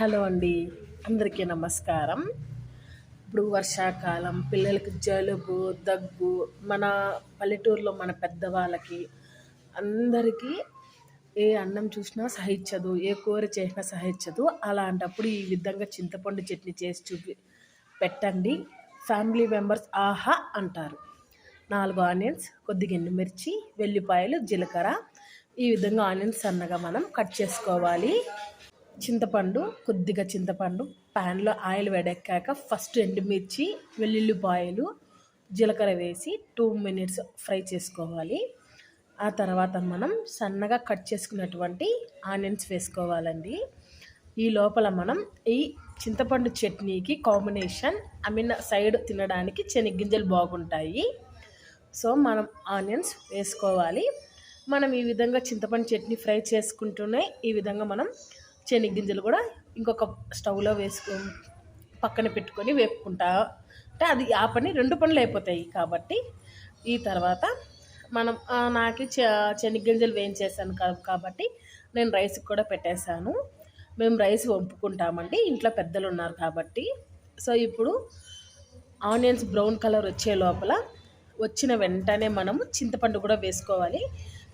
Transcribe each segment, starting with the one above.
Hello అండి. అందరికీ నమస్కారం. ఇప్పుడు వర్షాకాలం పిల్లలకి జలుబు దగ్గు మన పల్లెటూరులో మన పెద్దవాళ్ళకి అందరికీ ఏ అన్నం చూసినా సహించదు ఏ కూర చేసినా సహించదు. అలాంటప్పుడు ఈ విధంగా చింతపండు చట్నీ చేసి చూపి పెట్టండి. ఫ్యామిలీ మెంబర్స్ ఆహా అంటారు. నాలుగు ఆనియన్స్ కొద్దిగా ఎండుమిర్చి వెల్లిపాయలు జీలకర్ర. ఈ విధంగా ఆనియన్స్ సన్నగా మనం కట్ చేసుకోవాలి. చింతపండు కొద్దిగా చింతపండు ప్యాన్లో ఆయిల్ వేడెక్కాక ఫస్ట్ ఎండుమిర్చి వెల్లుల్లిపాయలు జీలకర్ర వేసి టూ మినిట్స్ ఫ్రై చేసుకోవాలి. ఆ తర్వాత మనం సన్నగా కట్ చేసుకున్నటువంటి ఆనియన్స్ వేసుకోవాలండి. ఈ లోపల మనం ఈ చింతపండు చట్నీకి కాంబినేషన్ ఐ మీన్ సైడ్ తినడానికి శనగ్గింజలు బాగుంటాయి. సో మనం ఆనియన్స్ వేసుకోవాలి. మనం ఈ విధంగా చింతపండు చట్నీ ఫ్రై చేసుకుంటూనే ఈ విధంగా మనం శనగ్గింజలు కూడా ఇంకొక స్టవ్లో వేసుకో పక్కన పెట్టుకొని వేపుకుంటా. అంటే అది ఆ పని రెండు పనులు అయిపోతాయి కాబట్టి ఈ తర్వాత మనం నాకు శనగ్గింజలు వేయించేసాను కాబట్టి నేను రైస్కి కూడా పెట్టేశాను. మేము రైస్ వంపుకుంటామండి. ఇంట్లో పెద్దలు ఉన్నారు కాబట్టి. సో ఇప్పుడు ఆనియన్స్ బ్రౌన్ కలర్ వచ్చే లోపల వచ్చిన వెంటనే మనము చింతపండు కూడా వేసుకోవాలి.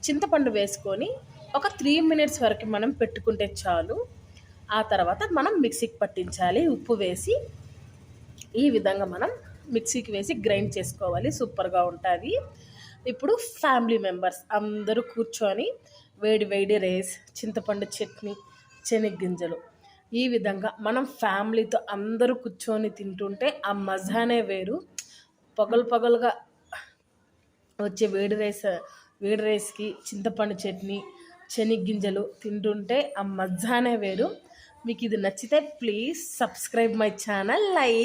చింతపండు వేసుకొని ఒక త్రీ మినిట్స్ వరకు మనం పెట్టుకుంటే చాలు. ఆ తర్వాత మనం మిక్సీకి పట్టించాలి. ఉప్పు వేసి ఈ విధంగా మనం మిక్సీకి వేసి గ్రైండ్ చేసుకోవాలి. సూపర్గా ఉంటుంది. ఇప్పుడు ఫ్యామిలీ మెంబర్స్ అందరూ కూర్చొని వేడి వేడి రైస్ చింతపండు చట్నీ శనగ్గింజలు ఈ విధంగా మనం ఫ్యామిలీతో అందరూ కూర్చొని తింటుంటే ఆ మజానే వేరు. పొగలు పొగలుగా వచ్చే వేడి రైస్ వేడి రైస్కి చింతపండు చట్నీ శనిగ్గింజలు తింటుంటే ఆ మజానే వేరు. మీకు ఇది నచ్చితే please subscribe my channel like